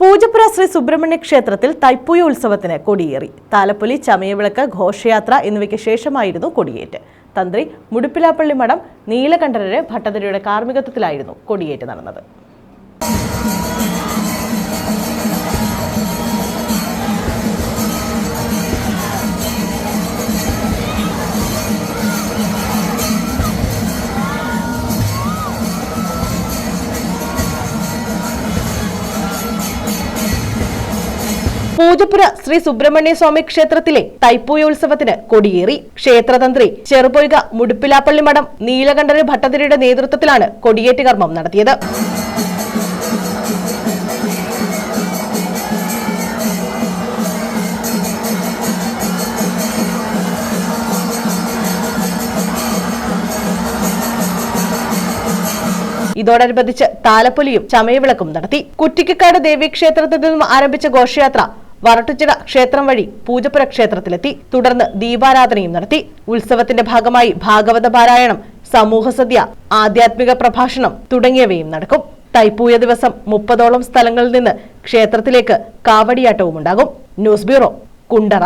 പൂജപ്പുര ശ്രീ സുബ്രഹ്മണ്യ ക്ഷേത്രത്തിൽ തൈപ്പൂയ ഉത്സവത്തിന് കൊടിയേറി. താലപ്പൊലി ചമയവിളക്ക് ഘോഷയാത്ര എന്നിവയ്ക്ക് ശേഷമായിരുന്നു കൊടിയേറ്റ്. തന്ത്രി മുടുപ്പിലാപ്പള്ളി മഠം നീലകണ്ഠരര് ഭട്ടതിരിയുടെ കാർമ്മികത്വത്തിലായിരുന്നു കൊടിയേറ്റ് നടന്നത്. പൂജപ്പുര ശ്രീ സുബ്രഹ്മണ്യ സ്വാമി ക്ഷേത്രത്തിലെ തൈപ്പൂയോത്സവത്തിന് കൊടിയേറി. ക്ഷേത്രതന്ത്രി ചെറുപൊയ്ക മുടുപ്പിലാപ്പള്ളി മഠം നീലകണ്ഠര ഭട്ടതിരിയുടെ നേതൃത്വത്തിലാണ് കൊടിയേറ്റ് കർമ്മം നടത്തിയത്. ഇതോടനുബന്ധിച്ച് താലപ്പൊലിയും ചമയവിളക്കും നടത്തി. കുറ്റിക്കക്കാട് ദേവീക്ഷേത്രത്തിൽ നിന്നും ആരംഭിച്ച ഘോഷയാത്ര വറട്ടുച്ചിറ ക്ഷേത്രം വഴി പൂജപ്പുര ക്ഷേത്രത്തിലെത്തി. തുടർന്ന് ദീപാരാധനയും നടത്തി. ഉത്സവത്തിന്റെ ഭാഗമായി ഭാഗവത പാരായണം സമൂഹസദ്യ ആധ്യാത്മിക പ്രഭാഷണം തുടങ്ങിയവയും നടക്കും. തൈപ്പൂയ ദിവസം മുപ്പതോളം സ്ഥലങ്ങളിൽ നിന്ന് ക്ഷേത്രത്തിലേക്ക് കാവടിയാട്ടവും ഉണ്ടാകും. News bureau Kundara.